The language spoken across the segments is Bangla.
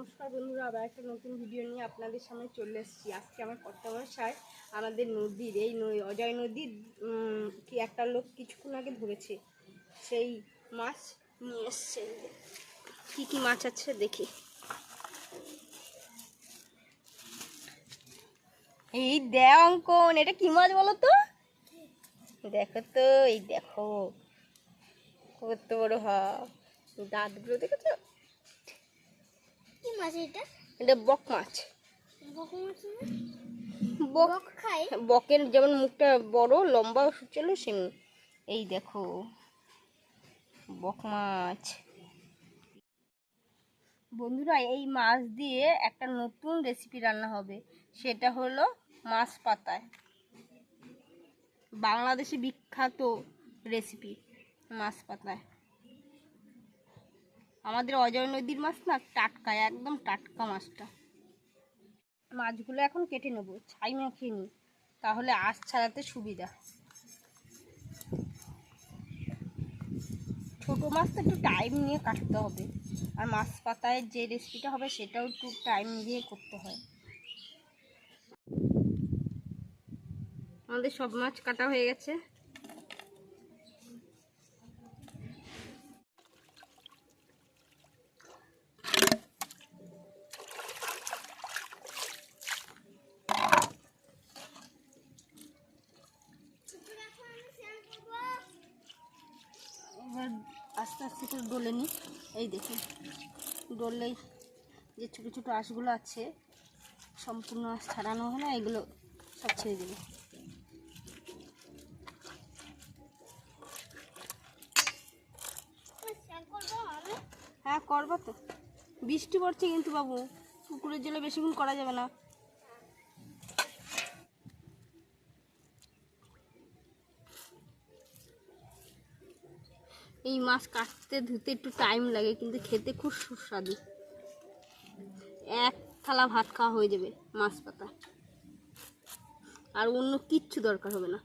নমস্কার বন্ধুরা, আবার একটা নতুন ভিডিও নিয়ে আপনাদের সামনে চলে এসেছি। আজকে আমার কর্তামশাই আমাদের নদীর, এই অজয় নদীর কি একটা লোক কিছুক্ষণ আগে ধরেছে। সেই মাছ নিয়ে এসছে। কী কী মাছ আছে দেখি। এই দেখ অঙ্কন, এটা কি মাছ বলো তো? দেখো তো, এই দেখো। কত বড় হয় দাঁতগুলো দেখেছ? মাছ এটা? এটা বক মাছ। বক মাছ না? বক বক খায়? বকের যেমন মুখটা বড় লম্বা ছিল সেমনি এই দেখো বক মাছ। বন্ধুরা এই মাছ দিয়ে একটা নতুন রেসিপি রান্না হবে। সেটা হলো মাছ পাতায়। বাংলাদেশে বিখ্যাত রেসিপি মাছ পাতায়। আমাদের অজয় নদীর মাছ না টাটকা, একদম টাটকা মাছটা। মাছগুলো এখন কেটে নেব, ছাই মাখিয়ে নিই, তাহলে আঁশ ছাড়াতে সুবিধা। ছোটো মাছ তো একটু টাইম নিয়ে কাটতে হবে, আর মাছ পাতায় যে রেসিপিটা হবে সেটাও একটু টাইম দিয়ে করতে হয়। আমাদের সব মাছ কাটা হয়ে গেছে এবার করে ডলে নিই। এই দেখুন ডললেই যে ছোটো ছোটো আঁশগুলো আছে, সম্পূর্ণ আঁশ ছাড়ানো হয় না, এগুলো সব ছেড়ে দেবে হ্যাঁ করব তো। বৃষ্টি পড়ছে কিন্তু বাবু, পুকুরের জলে বেশিক্ষণ করা যাবে না। এই মাছ কাটতে, ধুতে একটু টাইম লাগে, কিন্তু খেতে খুব সুস্বাদু। এক থালা ভাত খাওয়া হয়ে যাবে মাছ পাতা। আর অন্য কিচ্ছু দরকার হবে না।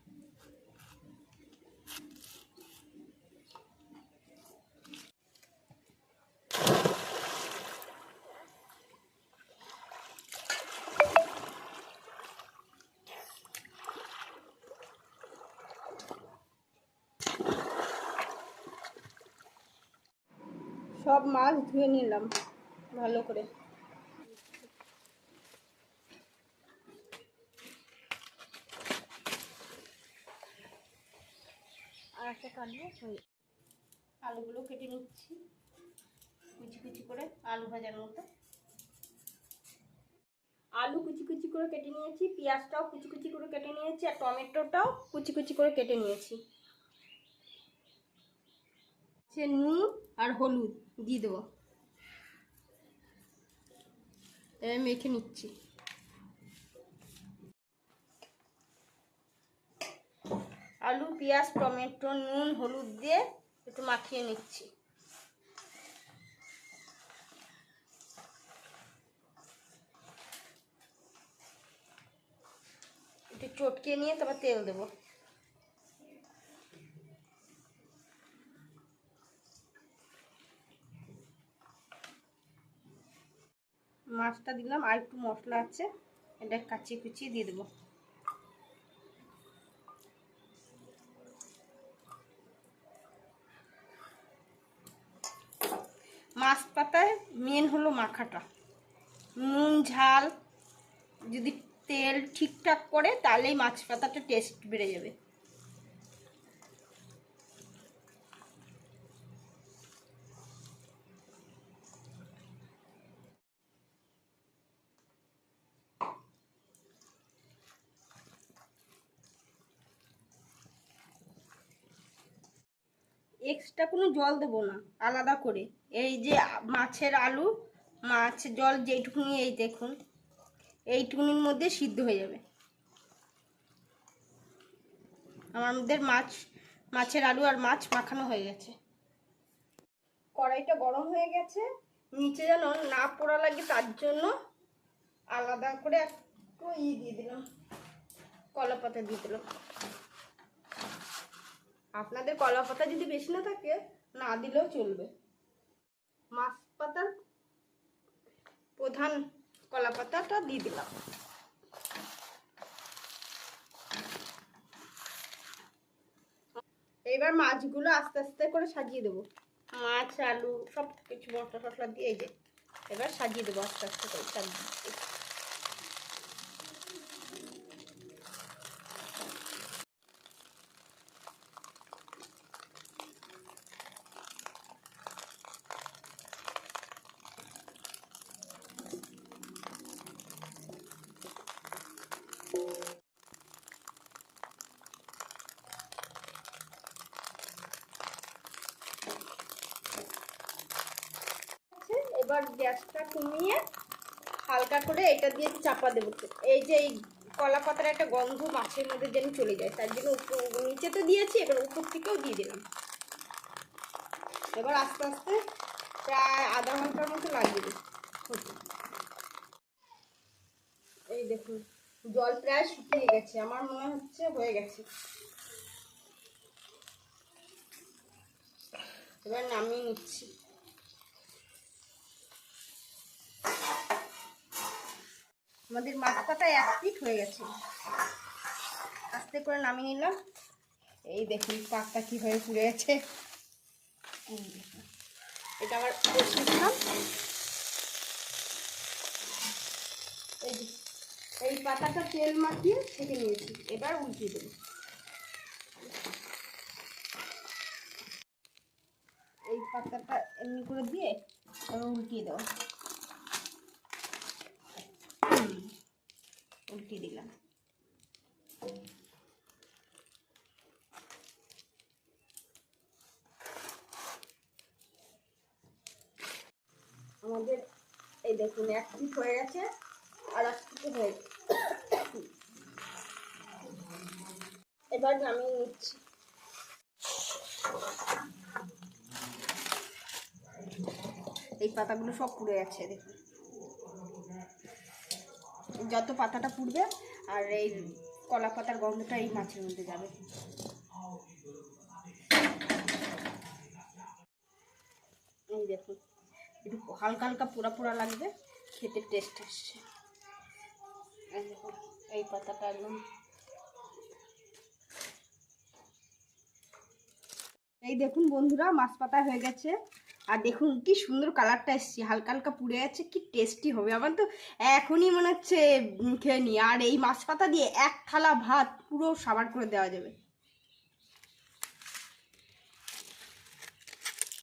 সব মাছ ধুয়ে নিলাম, ভালো করে। আলুগুলো কেটে নিচ্ছি, কুচি কুচি করে আলু ভাজার মতো। আলু কুচি কুচি করে কেটে নিয়েছি, পেঁয়াজটাও কুচি কুচি করে কেটে নিয়েছি, আর টমেটোটাও কুচি কুচি করে কেটে নিয়েছি। নুন আর হলুদ। দিয়ে দেবো। এবার মেখে নিচ্ছি। আলু, পেঁয়াজ, টমেটো, নুন, হলুদ দিয়ে একটু মাখিয়ে নিচ্ছি। একটু চটকে নিয়ে তারপর তেল দেবো। মাছটা দিলাম, আর একটু মশলা আছে, এটা কাচিয়ে কুচিয়ে দিয়ে দেবো। মাছ পাতায় মেন হলো মাখাটা। নুন, ঝাল, যদি তেল ঠিকঠাক করে, তাহলেই মাছ পাতাটা টেস্ট বেড়ে যাবে। এক্সট্রা কোনো জল দেবো না, আলাদা করে। এই যে মাছের আলু, মাছ, জল যেইটুকুনি, এই দেখুন, এইটুকুনির মধ্যে সিদ্ধ হয়ে যাবে। আমাদের মাছ, মাছের আলু আর মাছ মাখানো হয়ে গেছে। কড়াইটা গরম হয়ে গেছে, নিচে যেন না পোড়া লাগে, তার জন্য আলাদা করে একটু ই দিয়ে দিলাম কলা পাতা দিয়ে দিলাম। আপনাদের কলা পাতা যদি বেশি না থাকে, না দিলেও চলবে। মাছ পাতার প্রধান কলা পাতাটা দিয়ে দিলাম। এবার মাছগুলো আস্তে আস্তে করে সাজিয়ে দেবো। মাছ, আলু সব কিছু মশলা টসলা দিয়ে যে, এবার সাজিয়ে দেবো আস্তে আস্তে করে। সাজিয়ে আছে এবার গ্যাসটা কমিয়ে হালকা করে এটা দিয়ে চাপা দেবো এই যে এই কলা পাতার একটা গন্ধ মাছের মধ্যে যেন চলে যায়, তার জন্য নিচে তো দিয়েছি, এবার উপর থেকেও দিয়ে দিলাম। এবার আস্তে আস্তে প্রায় আধা ঘণ্টার মতো লাগিয়ে হতে। এই দেখুন, জল প্রায় শুকিয়ে গেছে, আমার মনে হচ্ছে হয়ে গেছে। এবার নামিয়ে নিচ্ছি। আমাদের মাছ পাতা এক পিট হয়ে গেছে। আস্তে করে নামিয়ে নিলাম। এই দেখুন, পাকটা কীভাবে পুড়ে গেছে এটা আবার বসিয়ে দিলাম। এই এই পাতাটা তেল মাখিয়ে ছেঁকে নিয়েছি। এবার উল্টিয়ে দেবো। এই পাতাটা এমনি করে দিয়ে উল্টিয়ে দেবো। উল্টিয়ে দিলাম। আমাদের এই দেখুন এক ফিট হয়ে গেছে আর এক ফিট হয়ে এবার নামিয়ে নিচ্ছি। এই পাতাগুলো সব পুড়ে গেছে, দেখুন। যত পাতাটা পুড়বে আর এই কলা পাতার গন্ধটা এই মাছের মধ্যে যাবে। এই দেখুন, একটু হালকা হালকা পোড়া পোড়া লাগবে, খেতে টেস্ট আসছে। এই পাতাটা একদম। এই দেখুন বন্ধুরা, মাছ পাতা হয়ে গেছে। আর দেখুন কি সুন্দর কালারটা এসছে, হালকা হালকা পুড়ে গেছে, কি টেস্টি হবে। আমার তো এখনই মনে হচ্ছে খেয়ে নি। আর এই মাছ পাতা দিয়ে এক থালা ভাত পুরো সাবার করে দেওয়া যাবে।